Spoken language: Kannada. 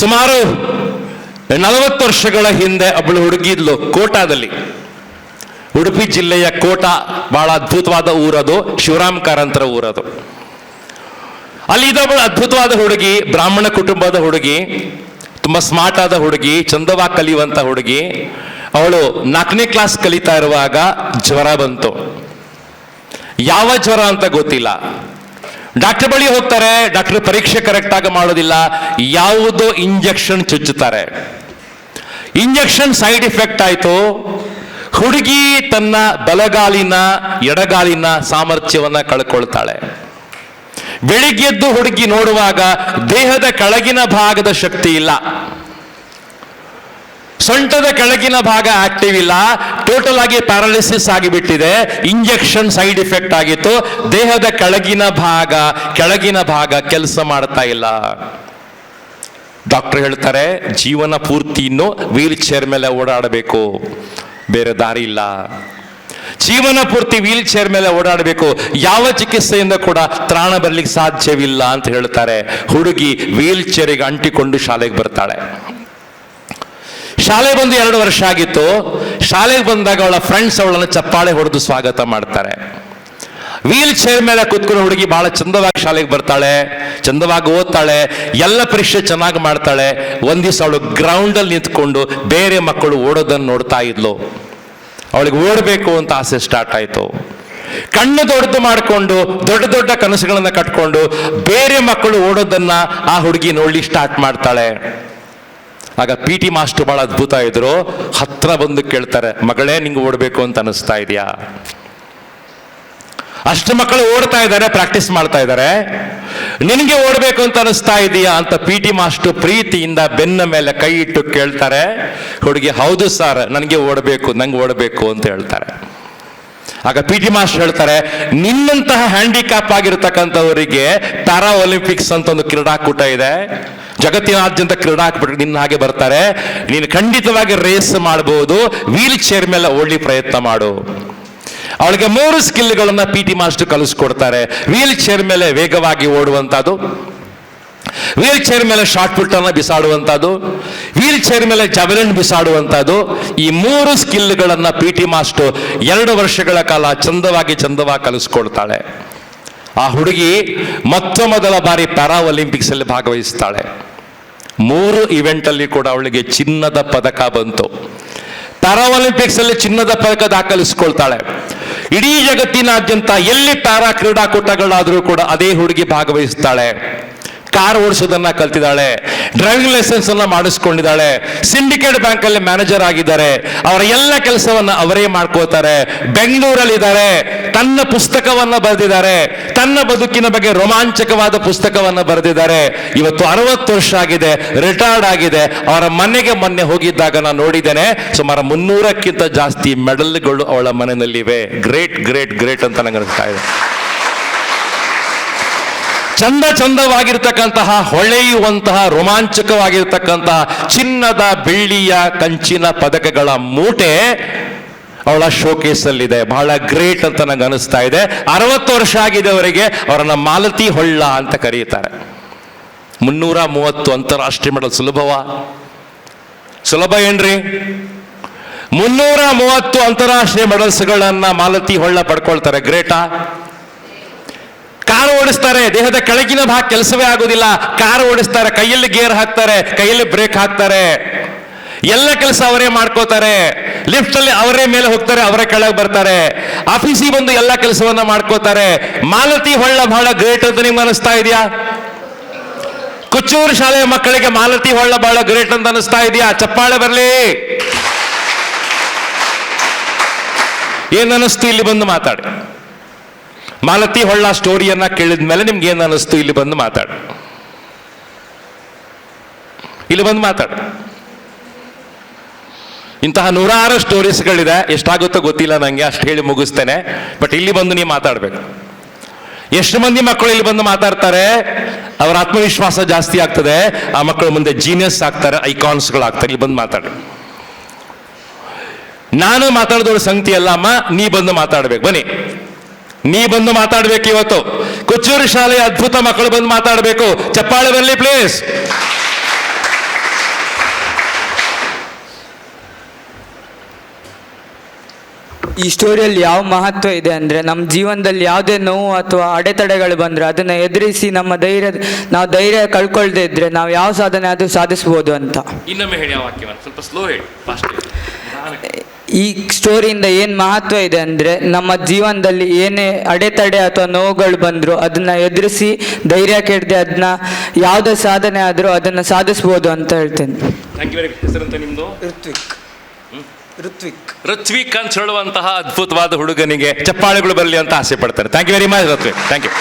ಸುಮಾರು ನಲವತ್ತು ವರ್ಷಗಳ ಹಿಂದೆ ಅವಳು ಹುಡುಗಿದ್ಲು ಕೋಟಾದಲ್ಲಿ. ಉಡುಪಿ ಜಿಲ್ಲೆಯ ಕೋಟ, ಬಹಳ ಅದ್ಭುತವಾದ ಊರದು, ಶಿವರಾಮ್ ಕಾರಂತರ ಊರದು. ಅಲ್ಲಿ ಇದೊಬ್ಬಳು ಅದ್ಭುತವಾದ ಹುಡುಗಿ, ಬ್ರಾಹ್ಮಣ ಕುಟುಂಬದ ಹುಡುಗಿ, ತುಂಬಾ ಸ್ಮಾರ್ಟ್ ಆದ ಹುಡುಗಿ ಚಂದವಾಗಿ ಕಲಿಯುವಂತ ಹುಡುಗಿ. ಅವಳು ನಾಲ್ಕನೇ ಕ್ಲಾಸ್ ಕಲಿತಾ ಇರುವಾಗ ಜ್ವರ ಬಂತು. ಯಾವ ಜ್ವರ ಅಂತ ಗೊತ್ತಿಲ್ಲ. ಡಾಕ್ಟರ್ ಬಳಿ ಹೋಗ್ತಾರೆ, ಡಾಕ್ಟರ್ ಪರೀಕ್ಷೆ ಕರೆಕ್ಟ್ ಆಗಿ ಮಾಡೋದಿಲ್ಲ, ಯಾವುದೋ ಇಂಜೆಕ್ಷನ್ ಚುಚ್ಚುತ್ತಾರೆ. ಇಂಜೆಕ್ಷನ್ ಸೈಡ್ ಎಫೆಕ್ಟ್ ಆಯ್ತು. ಹುಡುಗಿ ತನ್ನ ಬಲಗಾಲಿನ, ಎಡಗಾಲಿನ ಸಾಮರ್ಥ್ಯವನ್ನ ಕಳ್ಕೊಳ್ತಾಳೆ. ಬೆಳಿಗ್ಗೆದ್ದು ಹುಡುಗಿ ನೋಡುವಾಗ ದೇಹದ ಕೆಳಗಿನ ಭಾಗದ ಶಕ್ತಿ ಇಲ್ಲ. ಸೊಂಟದ ಕೆಳಗಿನ ಭಾಗ ಆಕ್ಟಿವ್ ಇಲ್ಲ. ಟೋಟಲ್ ಆಗಿ ಪ್ಯಾರಾಲಿಸಿಸ್ ಆಗಿಬಿಟ್ಟಿದೆ. ಇಂಜೆಕ್ಷನ್ ಸೈಡ್ ಎಫೆಕ್ಟ್ ಆಗಿತ್ತು. ದೇಹದ ಕೆಳಗಿನ ಭಾಗ ಕೆಳಗಿನ ಭಾಗ ಕೆಲಸ ಮಾಡ್ತಾ ಇಲ್ಲ. ಡಾಕ್ಟರ್ ಹೇಳ್ತಾರೆ, ಜೀವನ ಪೂರ್ತಿ ಇನ್ನು ವೀಲ್ ಚೇರ್ ಮೇಲೆ ಓಡಾಡಬೇಕು. ಬೇರೆ ದಾರಿ ಇಲ್ಲ. ಜೀವನ ಪೂರ್ತಿ ವೀಲ್ ಚೇರ್ ಮೇಲೆ ಓಡಾಡಬೇಕು. ಯಾವ ಚಿಕಿತ್ಸೆಯಿಂದ ಕೂಡ ತ್ರಾಣ ಬರ್ಲಿಕ್ಕೆ ಸಾಧ್ಯವಿಲ್ಲ ಅಂತ ಹೇಳ್ತಾರೆ. ಹುಡುಗಿ ವೀಲ್ ಚೇರಿಗೆ ಅಂಟಿಕೊಂಡು ಶಾಲೆಗೆ ಬರ್ತಾಳೆ. ಶಾಲೆ ಬಂದು ಎರಡು ವರ್ಷ ಆಗಿತ್ತು. ಶಾಲೆಗೆ ಬಂದಾಗ ಅವಳ ಫ್ರೆಂಡ್ಸ್ ಅವಳನ್ನು ಚಪ್ಪಾಳೆ ಹೊಡೆದು ಸ್ವಾಗತ ಮಾಡ್ತಾರೆ. ವೀಲ್ ಚೇರ್ ಮೇಲೆ ಕೂತ್ಕೊಂಡು ಹುಡುಗಿ ಬಹಳ ಚಂದವಾಗಿ ಶಾಲೆಗೆ ಬರ್ತಾಳೆ, ಚಂದವಾಗಿ ಓದ್ತಾಳೆ, ಎಲ್ಲ ಪರೀಕ್ಷೆ ಚೆನ್ನಾಗಿ ಮಾಡ್ತಾಳೆ. ಒಂದ್ ದಿವಸ ಅವಳು ಗ್ರೌಂಡಲ್ಲಿ ನಿಂತ್ಕೊಂಡು ಬೇರೆ ಮಕ್ಕಳು ಓಡೋದನ್ನು ನೋಡ್ತಾ ಇದ್ಲು. ಅವಳಿಗೆ ಓಡಬೇಕು ಅಂತ ಆಸೆ ಸ್ಟಾರ್ಟ್ ಆಯಿತು. ಕಣ್ಣು ದೊಡ್ಡದು ಮಾಡಿಕೊಂಡು, ದೊಡ್ಡ ದೊಡ್ಡ ಕನಸುಗಳನ್ನು ಕಟ್ಕೊಂಡು ಬೇರೆ ಮಕ್ಕಳು ಓಡೋದನ್ನ ಆ ಹುಡುಗಿ ನೋಡ್ಲಿ ಸ್ಟಾರ್ಟ್ ಮಾಡ್ತಾಳೆ. ಆಗ ಪಿ ಟಿ ಮಾಸ್ಟರ್ ಬಹಳ ಅದ್ಭುತ ಇದ್ರು. ಹತ್ರ ಬಂದು ಕೇಳ್ತಾರೆ, ಮಗಳೇ, ನಿಂಗೆ ಓಡಬೇಕು ಅಂತ ಅನಿಸ್ತಾ ಇದೆಯಾ? ಅಷ್ಟು ಮಕ್ಕಳು ಓಡ್ತಾ ಇದ್ದಾರೆ ಪ್ರಾಕ್ಟೀಸ್ ಮಾಡ್ತಾ ಇದ್ದಾರೆ. ನಿನಗೆ ಓಡಬೇಕು ಅಂತ ಅನಿಸ್ತಾ ಇದೆಯಾ? ಅಂತ ಪಿ ಟಿ ಮಾಸ್ಟರ್ ಪ್ರೀತಿಯಿಂದ ಬೆನ್ನ ಮೇಲೆ ಕೈ ಇಟ್ಟು ಕೇಳ್ತಾರೆ. ಹುಡುಗಿ, ಹೌದು ಸರ್, ನನಗೆ ಓಡಬೇಕು, ನಂಗೆ ಓಡಬೇಕು ಅಂತ ಹೇಳ್ತಾರೆ. ಆಗ ಪಿ ಟಿ ಮಾಸ್ಟರ್ ಹೇಳ್ತಾರೆ, ನಿನ್ನಂತಹ ಹ್ಯಾಂಡಿಕ್ಯಾಪ್ ಆಗಿರ್ತಕ್ಕಂಥವರಿಗೆ ಪ್ಯಾರಾ ಒಲಿಂಪಿಕ್ಸ್ ಅಂತ ಒಂದು ಕ್ರೀಡಾಕೂಟ ಇದೆ. ಜಗತ್ತಿನಾದ್ಯಂತ ಕ್ರೀಡಾಕ್ಬಿಟ್ರೆ ನಿನ್ನ ಹಾಗೆ ಬರ್ತಾರೆ. ನೀನು ಖಂಡಿತವಾಗಿ ರೇಸ್ ಮಾಡಬಹುದು ವೀಲ್ ಚೇರ್ ಮೇಲೆ ಓಡಲಿ ಪ್ರಯತ್ನ ಮಾಡು. ಅವಳಿಗೆ ಮೂರು ಸ್ಕಿಲ್ಗಳನ್ನ ಪಿ ಟಿ ಮಾಸ್ಟರ್ ಕಲಿಸ್ಕೊಡ್ತಾರೆ. ವೀಲ್ ಚೇರ್ ಮೇಲೆ ವೇಗವಾಗಿ ಓಡುವಂತದ್ದು ವೀಲ್ ಚೇರ್ ಮೇಲೆ ಶಾರ್ಟ್ ಪುಟ್ ಅನ್ನ ಬಿಸಾಡುವಂತದ್ದು ವೀಲ್ ಚೇರ್ ಮೇಲೆ ಜವಲಿನ್ ಬಿಸಾಡುವಂತದ್ದು ಈ ಮೂರು ಸ್ಕಿಲ್ಗಳನ್ನ ಪಿ ಟಿ ಮಾಸ್ಟರ್ ಎರಡು ವರ್ಷಗಳ ಕಾಲ ಚಂದವಾಗಿ ಚಂದವಾಗಿ ಕಲಿಸ್ಕೊಡ್ತಾಳೆ. ಆ ಹುಡುಗಿ ಮೊತ್ತ ಮೊದಲ ಬಾರಿ ಪ್ಯಾರಾ ಒಲಿಂಪಿಕ್ಸ್ ಅಲ್ಲಿ ಭಾಗವಹಿಸ್ತಾಳೆ. ಮೂರು ಇವೆಂಟ್ ಅಲ್ಲಿ ಕೂಡ ಅವಳಿಗೆ ಚಿನ್ನದ ಪದಕ ಬಂತು. ಪ್ಯಾರಾ ಅಲ್ಲಿ ಚಿನ್ನದ ಪದಕ ದಾಖಲಿಸ್ಕೊಳ್ತಾಳೆ. ಇಡೀ ಜಗತ್ತಿನಾದ್ಯಂತ ಎಲ್ಲಿ ಪ್ಯಾರಾ ಕ್ರೀಡಾಕೂಟಗಳಾದರೂ ಕೂಡ ಅದೇ ಹುಡುಗಿ ಭಾಗವಹಿಸ್ತಾಳೆ. ಕಾರ್ ಓಡಿಸೋದನ್ನ ಕಲ್ತಿದ್ದಾಳೆ ಡ್ರೈವಿಂಗ್ ಲೈಸೆನ್ಸ್ ಅನ್ನ ಮಾಡಿಸ್ಕೊಂಡಿದ್ದಾಳೆ ಸಿಂಡಿಕೇಟ್ ಬ್ಯಾಂಕ್ ಅಲ್ಲಿ ಮ್ಯಾನೇಜರ್ ಆಗಿದ್ದಾರೆ, ಅವರ ಎಲ್ಲ ಕೆಲಸವನ್ನ ಅವರೇ ಮಾಡ್ಕೋತಾರೆ ಬೆಂಗಳೂರಲ್ಲಿ ಇದ್ದಾರೆ ತನ್ನ ಪುಸ್ತಕವನ್ನ ಬರೆದಿದ್ದಾರೆ, ತನ್ನ ಬದುಕಿನ ಬಗ್ಗೆ ರೋಮಾಂಚಕವಾದ ಪುಸ್ತಕವನ್ನ ಬರೆದಿದ್ದಾರೆ. ಇವತ್ತು ಅರವತ್ತು ವರ್ಷ ಆಗಿದೆ ರಿಟೈರ್ಡ್ ಆಗಿದೆ, ಅವರ ಮನೆಗೆ ಮೊನ್ನೆ ಹೋಗಿದ್ದಾಗ ನಾನು ನೋಡಿದ್ದೇನೆ, ಸುಮಾರು ಮುನ್ನೂರಕ್ಕಿಂತ ಜಾಸ್ತಿ ಮೆಡಲ್ಗಳು ಅವಳ ಮನೆಯಲ್ಲಿವೆ. ಗ್ರೇಟ್ ಗ್ರೇಟ್ ಗ್ರೇಟ್ ಅಂತ ನಂಗೆ ಅನಿಸ್ತಾ ಇದೆ. ಚಂದ ಚಂದವಾಗಿರ್ತಕ್ಕಂತಹ, ಹೊಳೆಯುವಂತಹ, ರೋಮಾಂಚಕವಾಗಿರ್ತಕ್ಕಂತಹ ಚಿನ್ನದ ಬೆಳ್ಳಿಯ ಕಂಚಿನ ಪದಕಗಳ ಮೂಟೆ ಅವಳ ಶೋಕೇಸಲ್ಲಿದೆ. ಬಹಳ ಗ್ರೇಟ್ ಅಂತ ನಂಗೆ ಅನಿಸ್ತಾ ಇದೆ. ಅರವತ್ತು ವರ್ಷ ಆಗಿದವರಿಗೆ ಅವರನ್ನು ಮಾಲತಿ ಹೊಳ್ಳ ಅಂತ ಕರೀತಾರೆ. ಮುನ್ನೂರ ಮೂವತ್ತು ಅಂತಾರಾಷ್ಟ್ರೀಯ ಮೆಡಲ್ ಸುಲಭವ? ಸುಲಭ ಏನ್ರಿ? ಮುನ್ನೂರ ಮೂವತ್ತು ಅಂತಾರಾಷ್ಟ್ರೀಯ ಮೆಡಲ್ಸ್ಗಳನ್ನ ಮಾಲತಿ ಹೊಳ್ಳ ಪಡ್ಕೊಳ್ತಾರೆ. ಗ್ರೇಟಾ? ಓಡಿಸ್ತಾರೆ, ದೇಹದ ಕೆಳಗಿನ ಭಾಗ ಕೆಲಸವೇ ಆಗೋದಿಲ್ಲ ಕಾರ್ ಓಡಿಸ್ತಾರೆ, ಕೈಯಲ್ಲಿ ಗೇರ್ ಹಾಕ್ತಾರೆ, ಕೈಯಲ್ಲಿ ಬ್ರೇಕ್ ಹಾಕ್ತಾರೆ. ಎಲ್ಲ ಕೆಲಸ ಅವರೇ ಮಾಡ್ಕೋತಾರೆ. ಲಿಫ್ಟ್ ಅಲ್ಲಿ ಅವರೇ ಮೇಲೆ ಹೋಗ್ತಾರೆ, ಅವರೇ ಕೆಳಗೆ ಬರ್ತಾರೆ. ಆಫೀಸಿಗೆ ಬಂದು ಎಲ್ಲ ಕೆಲಸವನ್ನ ಮಾಡ್ಕೋತಾರೆ. ಮಾಲತಿ ಹೊಳ್ಳ ಬಹಳ ಗ್ರೇಟ್ ಅಂತ ನಿಮ್ಗೆ ಅನಿಸ್ತಾ ಇದೆಯಾ? ಕುಚ್ಚೂರು ಶಾಲೆಯ ಮಕ್ಕಳಿಗೆ ಮಾಲತಿ ಹೊಳ್ಳ ಬಹಳ ಗ್ರೇಟ್ ಅಂತ ಅನಿಸ್ತಾ ಇದೆಯಾ? ಚಪ್ಪಾಳೆ ಬರಲಿ. ಏನನ್ನಿಸ್ತು ಇಲ್ಲಿ ಬಂದು ಮಾತಾಡಿ. ಮಾಲತಿ ಹೊಳ್ಳ ಸ್ಟೋರಿಯನ್ನ ಕೇಳಿದ ಮೇಲೆ ನಿಮ್ಗೆ ಏನು ಅನಿಸ್ತು ಇಲ್ಲಿ ಬಂದು ಮಾತಾಡು. ಇಲ್ಲಿ ಬಂದು ಮಾತಾಡು. ಇಂತಹ ನೂರಾರು ಸ್ಟೋರೀಸ್ಗಳಿದೆ. ಎಷ್ಟಾಗುತ್ತೋ ಗೊತ್ತಿಲ್ಲ ನನಗೆ ಅಷ್ಟು ಹೇಳಿ ಮುಗಿಸ್ತೇನೆ. ಬಟ್ ಇಲ್ಲಿ ಬಂದು ನೀವು ಮಾತಾಡ್ಬೇಕು. ಎಷ್ಟು ಮಂದಿ ಮಕ್ಕಳು ಇಲ್ಲಿ ಬಂದು ಮಾತಾಡ್ತಾರೆ? ಅವರ ಆತ್ಮವಿಶ್ವಾಸ ಜಾಸ್ತಿ ಆಗ್ತದೆ. ಆ ಮಕ್ಕಳು ಮುಂದೆ ಜೀನಿಯಸ್ ಆಗ್ತಾರೆ ಐಕಾನ್ಸ್ಗಳಾಗ್ತಾರೆ ಇಲ್ಲಿ ಬಂದು ಮಾತಾಡಿ. ನಾನು ಮಾತಾಡಿದವ್ರ ಸಂಗತಿ ಅಲ್ಲ, ಅಮ್ಮ. ನೀ ಬಂದು ಮಾತಾಡ್ಬೇಕು. ಬನ್ನಿ. ನೀ ಬಂದು ಮಾತಾಡ್ಬೇಕು ಇವತ್ತು. ಕೊಚ್ಚೂರು ಶಾಲೆಯ ಅದ್ಭುತ ಮಕ್ಕಳು ಬಂದು ಮಾತಾಡಬೇಕು. ಚಪ್ಪಾಳೆ ಬರಲಿ ಪ್ಲೀಸ್ ಈ ಸ್ಟೋರಿಯಲ್ಲಿ ಯಾವ ಮಹತ್ವ ಇದೆ ಅಂದರೆ ನಮ್ಮ ಜೀವನದಲ್ಲಿ ಯಾವುದೇ ನೋವು ಅಥವಾ ಅಡೆತಡೆಗಳು ಬಂದರೆ ಅದನ್ನು ಎದುರಿಸಿ ನಮ್ಮ ಧೈರ್ಯ ನಾವು ಧೈರ್ಯ ಕಳ್ಕೊಳ್ದೇ ಇದ್ರೆ ನಾವು ಯಾವ ಸಾಧನೆ ಆದ್ರೂ ಸಾಧಿಸ್ಬೋದು ಅಂತ. ಇನ್ನೊಮ್ಮೆ ಹೇಳಿ ಸ್ವಲ್ಪ ಸ್ಲೋ ಹೇಳಿ. ಈ ಸ್ಟೋರಿಯಿಂದ ಏನು ಮಹತ್ವ ಇದೆ ಅಂದರೆ ನಮ್ಮ ಜೀವನದಲ್ಲಿ ಏನೇ ಅಡೆತಡೆ ಅಥವಾ ನೋವುಗಳು ಬಂದರೂ ಅದನ್ನು ಎದುರಿಸಿ ಧೈರ್ಯ ಕೆಡದೆ ಅದನ್ನ ಯಾವುದೇ ಸಾಧನೆ ಆದರೂ ಅದನ್ನು ಸಾಧಿಸ್ಬೋದು ಅಂತ ಹೇಳ್ತೇನೆ. ಥ್ಯಾಂಕ್ ಯು ವೆರಿ ಹೆಸರಂತ ನಿಮ್ಮದು ಋತ್ವಿಕ್. ಋತ್ವಿಕ್. ಋತ್ವಿಕ್ ಅಂತ ಹೇಳುವಂತಹ ಅದ್ಭುತವಾದ ಹುಡುಗನಿಗೆ ಚಪ್ಪಾಳೆಗಳು ಬರಲಿ ಅಂತ ಆಸೆ ಪಡ್ತಾರೆ. Thank you very much Rithvik. Thank you